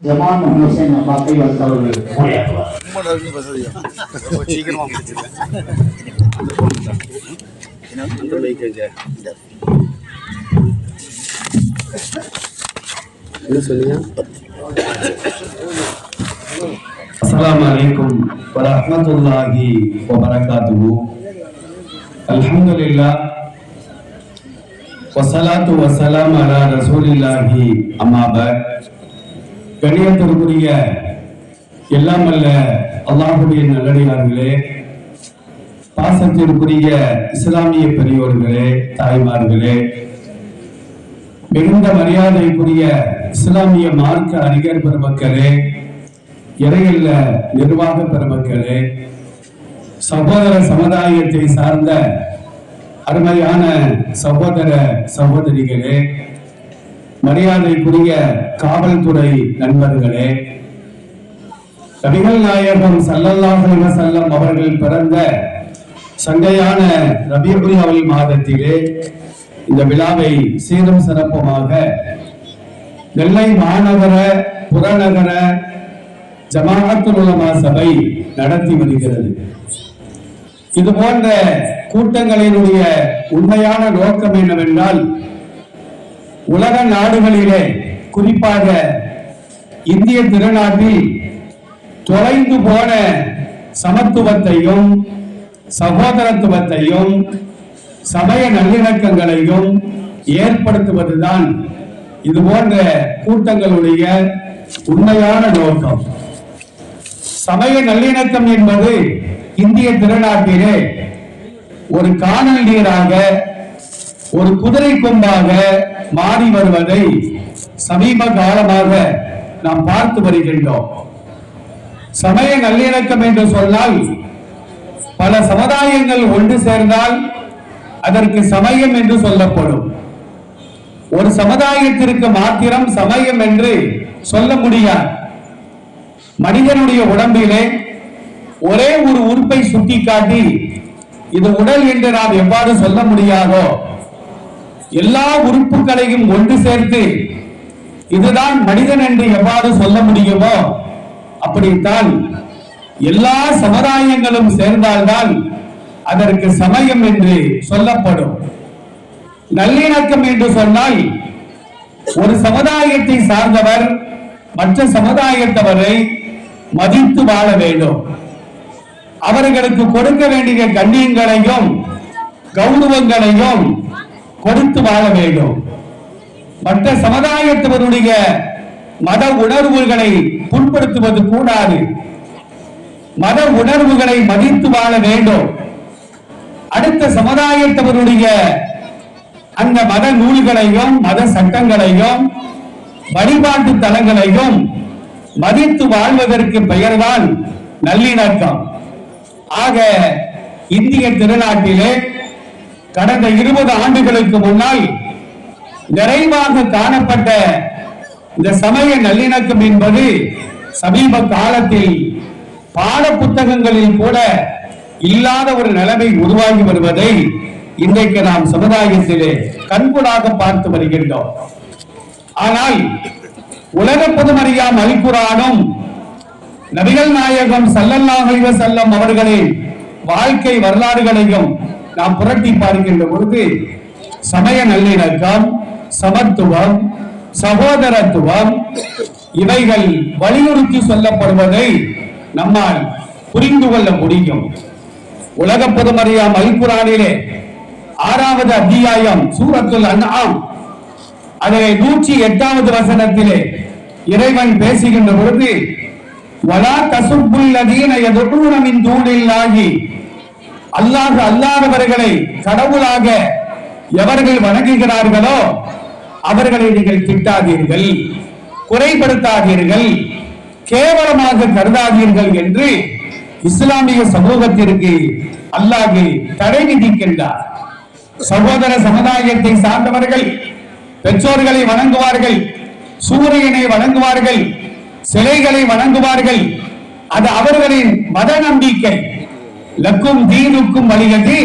ಜಮಾನ್ ಹುಸೇನ್ ಬಾಪಿ ಅಂತವರು السلام عليكم ورحمة الله وبركاته الحمد لله والصلاة والسلام على رسول الله أما بعد கணியத்திற்குரிய எல்லாம் அல்ல அல்லாஹுடைய நல்லடியார்களே பாசத்திற்குரிய இஸ்லாமிய பெரியோர்களே தாய்மார்களே மிகுந்த மரியாதைக்குரிய இஸ்லாமிய மார்க்க அறிஞர் பெருமக்களே இறையில்ல நிர்வாக பெருமக்களே சகோதர சமுதாயத்தை சார்ந்த அருமையான சகோதர சகோதரிகளே மரியாதைக்குரிய காவல்துறை நண்பர்களே நபிகள் நாயகம் ஸல்லல்லாஹு செல்லம் அவர்கள் பிறந்த சங்கையான ரபியுல் அவல் மாதத்திலே இந்த விழாவை சீரும் சிறப்புமாக நெல்லை மாநகர புறநகர ஜமாஅத்துல் சபை நடத்தி வருகிறது. இது போன்ற கூட்டங்களினுடைய உண்மையான நோக்கம் என்னவென்றால் உலக நாடுகளிலே குறிப்பாக இந்திய திருநாட்டில் தொலைந்து போன சமத்துவத்தையும் சகோதரத்துவத்தையும் சமய நல்லிணக்கங்களையும் ஏற்படுத்துவதுதான் இது போன்ற கூட்டங்களுடைய உண்மையான நோக்கம். சமய நல்லிணக்கம் என்பது இந்திய திருநாட்டிலே ஒரு காணல் நீராக ஒரு குதிரை கொம்பாக மாறி வருவதை சமீப காலமாக நாம் பார்த்து வருகின்றோம். சமய நல்லிணக்கம் என்று சொன்னால் பல சமுதாயங்கள் ஒன்று சேர்ந்தால் அதற்கு சமயம் என்று சொல்லப்படும். ஒரு சமுதாயத்திற்கு மாத்திரம் சமயம் என்று சொல்ல முடியாது. மனிதனுடைய உடம்பிலே ஒரே ஒரு உறுப்பை சுட்டிக்காட்டி இது உடல் என்று நாம் எவ்வாறு சொல்ல முடியாதோ எல்லா உறுப்புகளையும் ஒன்று சேர்த்து இதுதான் மனிதன் என்று எவ்வாறு சொல்ல முடியுமோ அப்படித்தான் எல்லா சமுதாயங்களும் சேர்ந்தால்தான் அதற்கு சமயம் என்று சொல்லப்படும். நல்லிணக்கம் என்று சொன்னால் ஒரு சமுதாயத்தை சார்ந்தவர் மற்ற சமுதாயத்தவரை மதித்து வாழ வேண்டும். அவர்களுக்கு கொடுக்க வேண்டிய கண்ணியங்களையும் கௌரவங்களையும் கொடுத்து வாழ வேண்டும். மற்ற சமுதாயத்தவருடைய மத உணர்வுகளை புண்படுத்துவது கூடாது. மத உணர்வுகளை மதித்து வாழ வேண்டும். அடுத்த சமுதாயத்தவருடைய அந்த மத நூல்களையும் மத சட்டங்களையும் வழிபாட்டு தலங்களையும் மதித்து வாழ்வதற்கு பெயர்தான் நல்லிணக்கம். ஆக இந்திய திருநாட்டிலே கடந்த இருபது ஆண்டுகளுக்கு முன்னால் நிறைவாக காணப்பட்ட இந்த சமய நல்லிணக்கம் என்பது சமீப காலத்தில் பாட புத்தகங்களில் கூட இல்லாத ஒரு நிலைமை உருவாகி வருவதை இன்றைக்கு நாம் சமுதாயத்திலே கண்கூடாக பார்த்து வருகின்றோம். ஆனால் உலக பொதுமறியாம் அல்குரானும் நபிகள் நாயகம் ஸல்லல்லாஹு செல்லம் அவர்களின் வாழ்க்கை வரலாறுகளையும் நாம் புரட்டி பார்க்கின்ற பொழுது சமய நல்லிணக்கம் சமத்துவம் சகோதரத்துவம் இவைகள் வலியுறுத்தி சொல்லப்படுவதை நம்மால் புரிந்து கொள்ள முடியும். உலக பொதுமறியாம் அல்குரானிலே ஆறாவது அத்தியாயம் சூரத்துல் அன்ஆம் அதிலே நூற்றி எட்டாவது வசனத்திலே இறைவன் பேசுகின்ற பொழுது வலா தசுப்புள்ளதீன யதுஊன மின் தூணில்லாஹி அல்லாஹ் அல்லாதவர்களை கடவுளாக எவர்கள் வணங்குகிறார்களோ அவர்களை நீங்கள் திட்டாதீர்கள் குறைபடுத்தாதீர்கள் கேவலமாக கருதாதீர்கள் என்று இஸ்லாமிய சமூகத்திற்கு அல்லாஹு தடை விதிக்கின்றார். சகோதர சமுதாயத்தை சார்ந்தவர்கள் பெற்றோர்களை வணங்குவார்கள் சூரியனை வணங்குவார்கள் சிலைகளை வணங்குவார்கள் அது அவர்களின் மத நம்பிக்கை. லக்கும் தீனுக்கும் வழிகட்டி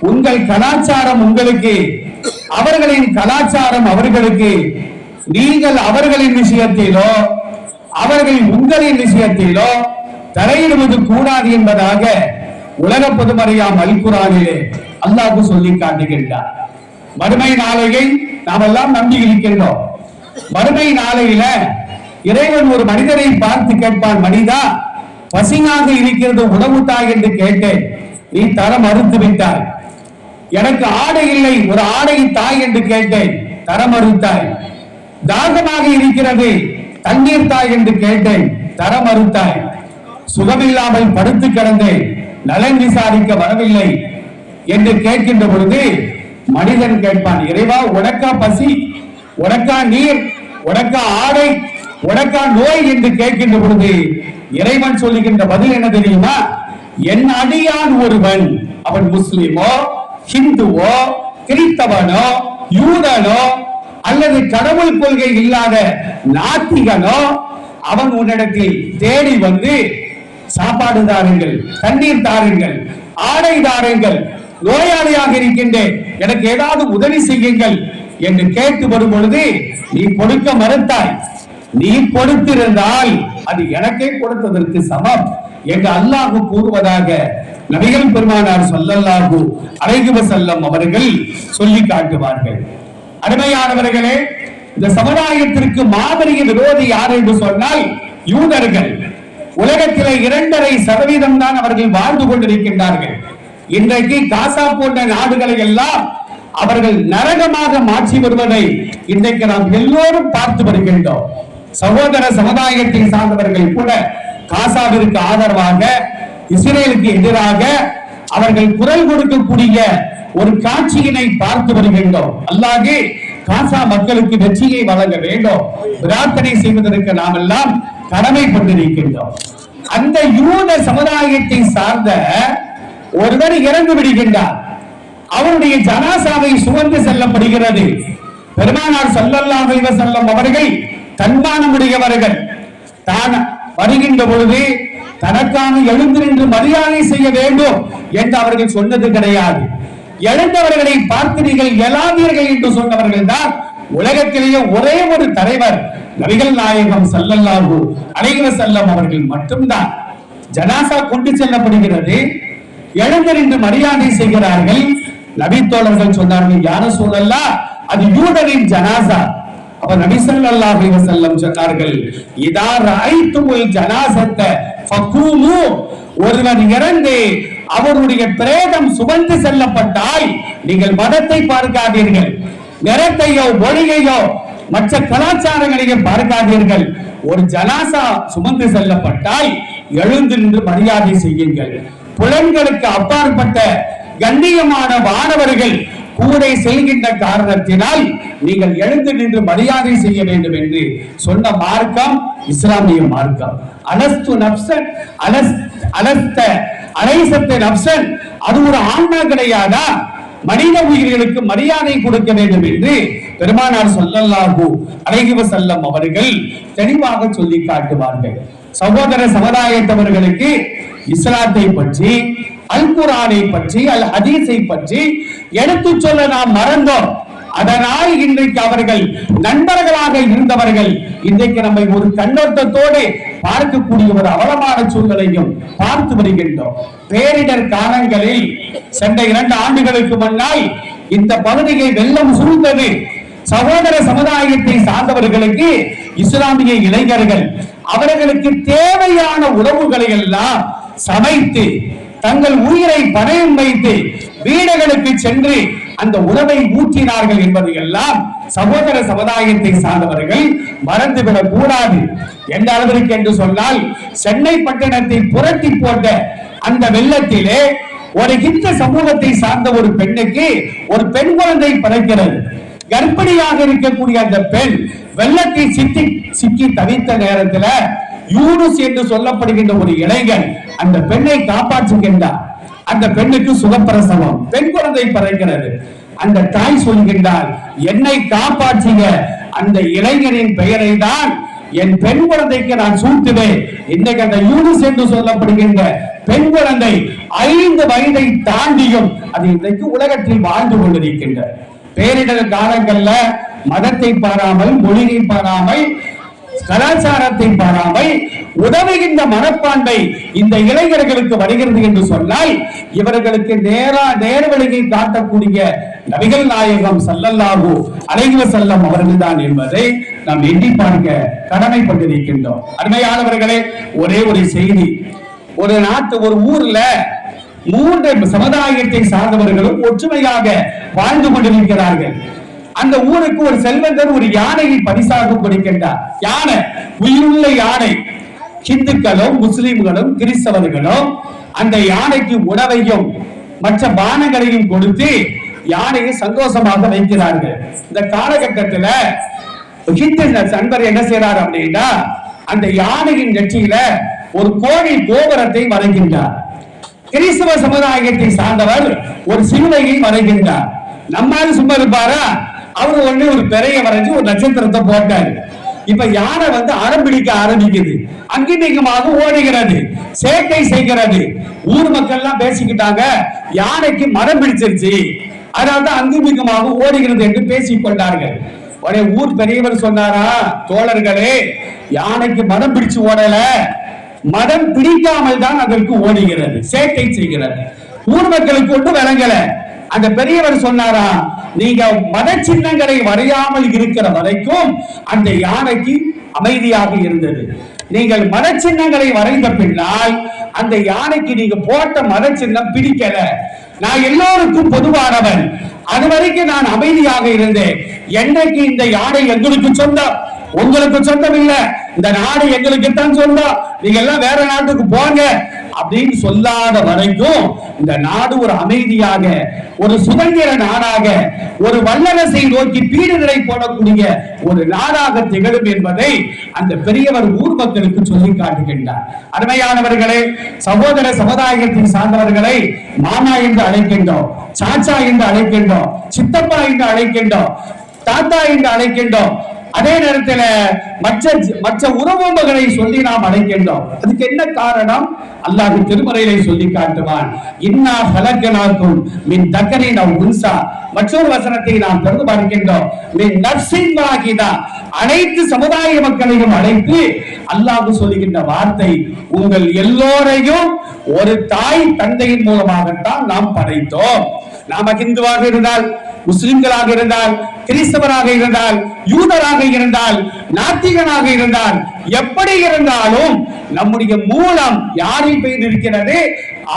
உங்கள் கலாச்சாரம் உங்களுக்கு அவர்களின் கலாச்சாரம் அவர்களுக்கு நீங்கள் அவர்களின் விஷயத்திலோ அவர்கள் உங்களின் விஷயத்திலோ தலையிடுவது கூடாது என்பதாக உலக பொதுமறையாம் அல்குரானிலே அல்லாஹு சொல்லி காட்டுகின்றார். மறுமை நாளையை நாம் எல்லாம் நம்பி இருக்கின்றோம். மறுமை நாளையில இறைவன் ஒரு மனிதரை பார்த்து கேட்பான் மனிதா பசியாக இருக்கிறது உணவு தாய் என்று கேட்டேன். நீ தர மறுத்து விட்டாய். எனக்கு ஆடை இல்லை ஒரு ஆடை தாய் என்று கேட்டேன். தர மறுத்தாய். தாகமாக இருக்கிறது தண்ணீர் தாய் என்று கேட்டேன். தர மறுத்தாய். சுகமில்லாமல் படுத்து கிடந்தேன். நலன் விசாரிக்க வரவில்லை என்று கேட்கின்ற பொழுது மனிதன் கேட்பான் இறைவா உனக்கா பசி? உனக்கா நீர்? உனக்கா ஆடை? உனக்கா நோய்? என்று கேட்கின்ற பொழுது இறைவன் சொல்லுகின்ற பதில் என்ன தெரியுமா? என் அடியான் ஒருவன் அவன் முஸ்லிமோ ஹிந்துவோ கிறித்தவனோ யூதனோ அல்லது கடவுள் கொள்கை இல்லாத நாத்திகனோ அவன் உன்னிடத்தில் தேடி வந்து சாப்பாடு தாருங்கள் தண்ணீர் தாருங்கள் ஆடை தாருங்கள் நோயாளியாக இருக்கின்றேன் எனக்கு ஏதாவது உதவி செய்யுங்கள் என்று கேட்டு வரும் பொழுது நீ கொடுக்க மறுத்தாய். நீ கொடுத்திருந்தால் அது எனக்கே கொடுத்ததற்கு சமம் என்று அல்லாஹு கூறுவதாக நபிகள் பெருமானார் சொல்லல்லாஹு அலைஹி செல்லம் அவர்கள் சொல்லி காட்டுவார்கள். அருமையானவர்களே இந்த சமுதாயத்திற்கு மாபெரிய விரோதி யார் என்று சொன்னால் யூதர்கள். உலகத்திலே இரண்டரை சதவீதம் தான் அவர்கள் வாழ்ந்து கொண்டிருக்கின்றார்கள். இன்றைக்கு காசா போன்ற நாடுகளை எல்லாம் அவர்கள் நரகமாக மாற்றி வருவதை இன்றைக்கு நாம் எல்லோரும் பார்த்து வருகின்றோம். சகோதர சமுதாயத்தை சார்ந்தவர்கள் கூட காசாவிற்கு ஆதரவாக இஸ்ரேலுக்கு எதிராக அவர்கள் குரல் கொடுக்கக்கூடிய ஒரு காட்சியினை பார்த்து வருகின்றோம். அல்லாகே காசா மக்களுக்கு வெற்றியை வழங்க வேண்டும். பிரார்த்தனை செய்வதற்கு நாம் எல்லாம் கடமைப்பட்டிருக்கின்றோம். அந்த யூத சமுதாயத்தை சார்ந்த ஒருவர் இறந்து விடுகின்றார். அவருடைய ஜனாசாவை சுமந்து செல்லப்படுகிறது. பெருமானார் சல்லல்லாஹ் செல்லும் அவர்கள் தன்மானமுடையவர்கள். தான் வருகின்ற பொழுது தனக்கான எழுந்து நின்று மரியாதை செய்ய வேண்டும் என்று அவர்கள் சொன்னது கிடையாது. எழுந்தவர்களை பார்த்து நீங்கள் எழாதீர்கள் என்று சொன்னவர்கள் தான் உலகத்திலேயே ஒரே ஒரு தலைவர் நபிகள் நாயகம் ஸல்லல்லாஹு அலைவ செல்லம் அவர்கள் மட்டும்தான். ஜனாசா கொண்டு செல்லப்படுகிறது. எழுந்து நின்று மரியாதை செய்கிறார்கள். நபித்தோழர்கள் சொன்னார்கள் யார சூழல்லா? அது யூதரின் ஜனாசா. அவர் நபி ஸல்லல்லாஹு அலைஹி வஸல்லம் சொன்னார்கள் இதா ஜனாசத்த ஃபகூமு. ஒருவர் இறந்து அவருடைய பிரேதம் சுமந்து செல்லப்பட்டால் நீங்கள் மதத்தை பார்க்காதீர்கள் நிறத்தையோ மொழியையோ மற்ற கலாச்சாரங்களையோ பார்க்காதீர்கள். ஒரு ஜனாசா சுமந்து செல்லப்பட்டால் எழுந்து நின்று மரியாதை செய்யுங்கள். புலன்களுக்கு அப்பாற்பட்ட கண்ணியமான வானவர்கள் கூட செல்கின்ற காரணத்தினால் நீங்கள் எழுந்து நின்று மரியாதை செய்ய வேண்டும் என்று சொன்ன மார்க்கம் இஸ்லாமிய மார்க்கம். அனஸ்து நப்சன் அனஸ் அனஸ்த அனைசத்த நப்சன். அது ஒரு ஆன்மா கிடையாதா? மனித உயிர்களுக்கு மரியாதை கொடுக்க வேண்டும் என்று பெருமானார் சொல்லல்லாஹு அழகிவ செல்லம் அவர்கள் தெளிவாக சொல்லி காட்டுவார்கள். சகோதர சமுதாயத்தவர்களுக்கு இஸ்லாத்தை பற்றி அல் குரானை பற்றி அல் ஹதீஸை பற்றி எடுத்துச் சொல்ல நாம் மறந்தோம். அதனால் இன்றைக்கு அவர்கள் நண்பர்களாக இருந்தவர்கள் இன்றைக்கு நம்மை ஒரு கண்ணோட்டத்தோடு பார்க்கக்கூடிய ஒரு அவலமான சூழ்நிலையும் பார்த்து வருகின்றோம். பேரிடர் காலங்களில் சென்ற இரண்டு ஆண்டுகளுக்கு முன்னால் இந்த பகுதியை வெள்ளம் சூழ்ந்தது. சகோதர சமுதாயத்தை சார்ந்தவர்களுக்கு இஸ்லாமிய இளைஞர்கள் அவர்களுக்கு தேவையான உறவுகளை எல்லாம் சமைத்து தங்கள் உயிரை பணயம் வைத்து வீடுகளுக்கு சென்று அந்த உணவை ஊற்றினார்கள் என்பது எல்லாம் சகோதர சமுதாயத்தை சார்ந்தவர்கள் மறந்துவிடக் கூடாது. எந்த அளவிற்கு என்று சொன்னால் சென்னை பட்டணத்தை புரட்டி போட்ட அந்த வெள்ளத்திலே ஒரு இந்து சமூகத்தை சார்ந்த ஒரு பெண்ணுக்கு ஒரு பெண் குழந்தை பிறக்கிறது. கர்ப்பிணியாக இருக்கக்கூடிய அந்த பெண் வெள்ளத்தை சிக்கி சிக்கி தவித்த நேரத்தில் யூனுஸ் என்று சொல்லப்படுகின்ற ஒரு இளைஞன் அந்த பெண்ணை காப்பாற்றுகின்றார். அந்த பெண்ணுக்கு சுகப்பிரசவம். பெண் குழந்தை பிறக்கிறது. அந்த தாய் சொல்கின்றார் என்னை காப்பாற்றிய அந்த இளைஞனின் பெயரை தான் என் பெண் குழந்தைக்கு நான் சூட்டுவேன். இன்றைக்கு அந்த யூனிஸ் என்று சொல்லப்படுகின்ற பெண் குழந்தை ஐந்து வயதை தாண்டியும் அது இன்றைக்கு உலகத்தில் வாழ்ந்து கொண்டிருக்கின்ற. பேரிடர் காலங்கள்ல மதத்தை பாராமல் மொழியை பாராமல் கலாச்சாரத்தின் பாராமை உதவுகின்ற மனப்பான்மை இந்த இளைஞர்களுக்கு வருகிறது என்று சொன்னால் இவர்களுக்கு நேரா நேர்வழியை காட்டக்கூடிய நபிகள் நாயகம் சல்லல்லாஹு அலைஹி செல்லம் அவர்கள்தான் என்பதை நாம் எண்ணி பார்க்க கடமைப்பட்டிருக்கின்றோம். அருமையானவர்களே ஒரே ஒரு செய்தி. ஒரு நாட்டு ஒரு ஊர்ல மூன்று சமுதாயத்தை சார்ந்தவர்களும் ஒற்றுமையாக வாழ்ந்து கொண்டிருக்கிறார்கள். அந்த ஊருக்கு ஒரு செல்வந்தர் ஒரு யானையை பரிசாக கொடுக்கின்றார். யானை உயிருள்ள யானை ஹிந்துக்களும் முஸ்லிம்களும் கிறிஸ்தவர்களும் அந்த யானைக்கு உணவையும் மற்ற பானங்களையும் கொடுத்து யானையை சந்தோஷமாக வைக்கிறார்கள். இந்த காலகட்டத்துல ஹிந்து சண்பர் என்ன செய்யறார் அப்படின்னா அந்த யானையின் நெற்றியில ஒரு கோழி கோபுரத்தை வரைகின்றார். கிறிஸ்தவ சமுதாயத்தை சார்ந்தவர் ஒரு சிலுவையை வரைகின்றார். நம்மால் சும்மா இருப்பாரா? அவர் உடனே ஒரு பெரிய வரைஞ்சு ஒரு நட்சத்திரத்தை போட்டாரு. இப்ப யானை வந்து அடம் பிடிக்க ஆரம்பிக்குது. அங்கிமிகமாக ஓடுகிறது. சேட்டை செய்கிறது. ஊர் மக்கள் எல்லாம் பேசிக்கிட்டாங்க யானைக்கு மரம் பிடிச்சிருச்சு. அதனால்தான் அங்குமிகமாக ஓடுகிறது என்று பேசிக் கொண்டார்கள். ஒரே ஊர் பெரியவர் சொன்னாரா தோழர்களே யானைக்கு மரம் பிடிச்சு ஓடல. மதம் பிடிக்காமல் தான் அதற்கு ஓடுகிறது சேட்டை செய்கிறது. ஊர் மக்களுக்கு ஒன்று விளங்கல. அந்த பெரியவர் சொன்னாரா நீங்க மத சின்னங்களை வரையாமல் இருக்கிற வரைக்கும் அந்த யானைக்கு அமைதியாக இருந்தது. நீங்கள் மத சின்னங்களை வரைந்த பின்னால் அந்த யானைக்கு நீங்க போட்ட மத சின்னம் பிடிக்கல. நான் எல்லோருக்கும் பொதுவானவன். அது வரைக்கும் நான் அமைதியாக இருந்தேன். என்னைக்கு இந்த யானை எங்களுக்கு சொந்தம்? உங்களுக்கு சொந்தம் இல்ல. இந்த நாடு எங்களுக்கு தான் சொந்தம். நீங்க எல்லாம் வேற நாட்டுக்கு போங்க. அப்படின்னு சொல்லாத வரைக்கும் இந்த நாடு ஒரு அமைதியாக ஒரு சுதந்திர நாடாக ஒரு வல்லரசை நோக்கி பீடுகளை போடக்கூடிய ஒரு நாடாக திகழும் என்பதை அந்த பெரியவர் ஊர் மக்களுக்கு சொல்லி காட்டுகின்றார். அருமையானவர்களே சகோதர சமுதாயத்தின் சார்ந்தவர்களை மாமா என்று அழைக்கின்றோம் சாச்சா என்று அழைக்கின்றோம் சித்தப்பா என்று அழைக்கின்றோம் தாத்தா என்று அழைக்கின்றோம் அதே நேரத்தில் மற்ற மற்ற உறவுகளை சொல்லி நாம் அழைக்கின்றோம். அதுக்கு என்ன காரணம்? அல்லாஹ் திருமறையிலே சொல்லி காட்டுவான். இன்னா ஹலக்கனாக்கும் மின் தக்கரின் உன்சா. மற்றொரு வசனத்தை நாம் திறந்து பார்க்கின்றோம். மின் நர்சின் வாகிதா. அனைத்து சமுதாய மக்களையும் அழைத்து அல்லாஹ் சொல்லுகின்ற வார்த்தை உங்கள் எல்லோரையும் ஒரு தாய் தந்தையின் மூலமாகத்தான் நாம் படைத்தோம். நாம ஹிந்துவாக இருந்தால் முஸ்லிம்களாக இருந்தால் கிறிஸ்தவராக இருந்தால் யூதராக இருந்தால் நாத்திகனாக இருந்தால் எப்படி இருந்தாலும் நம்முடைய மூலம் யாரில் போய் நிற்கிறது?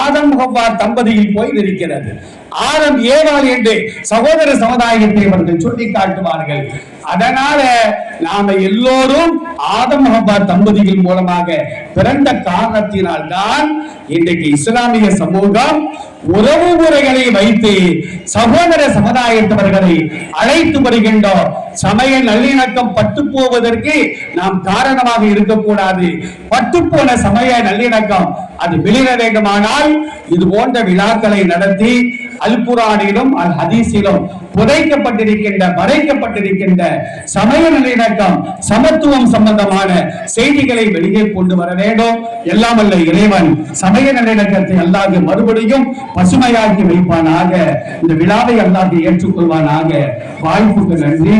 ஆதம் ஹவ்வா தம்பதியில் போய் நிற்கிறது. ஆதம் ஏவாள் என்று சகோதர சமுதாயத்தை அவர்கள் சுட்டி காட்டுவார்கள் அதனால நாம எல்லோரும் ஆதம் ஹவ்வா தம்பதிகள் மூலமாக பிறந்த காரணத்தினால் தான் இன்றைக்கு இஸ்லாமிய சமூகம் உறவு முறைகளை வைத்து சகோதர சமுதாயத்தவர்களை அழைத்து வருகின்றோம் சமய நல்லிணக்கம் பட்டு போவதற்கு நாம் காரணமாக இருக்கக்கூடாது. பட்டு போன சமய நல்லிணக்கம் அது வெளியிட வேண்டுமானால் இது போன்ற விழாக்களை நடத்தி அல்குரானிலும் அல் ஹதீஸிலும் புதைக்கப்பட்டிருக்கின்ற மறைக்கப்பட்டிருக்கின்ற சமய நல்லிணக்கம் சமத்துவம் சம்பந்தமான செய்திகளை வெளியே கொண்டு வர வேண்டும். எல்லாம் அல்ல இறைவன் சமய நல்லிணக்கத்தை அல்லாது மறுபடியும் பசுமையாகி வைப்பானாக. இந்த விழாவை அல்லாது ஏற்றுக்கொள்வானாக. வாய்ப்புக்கு நன்றி.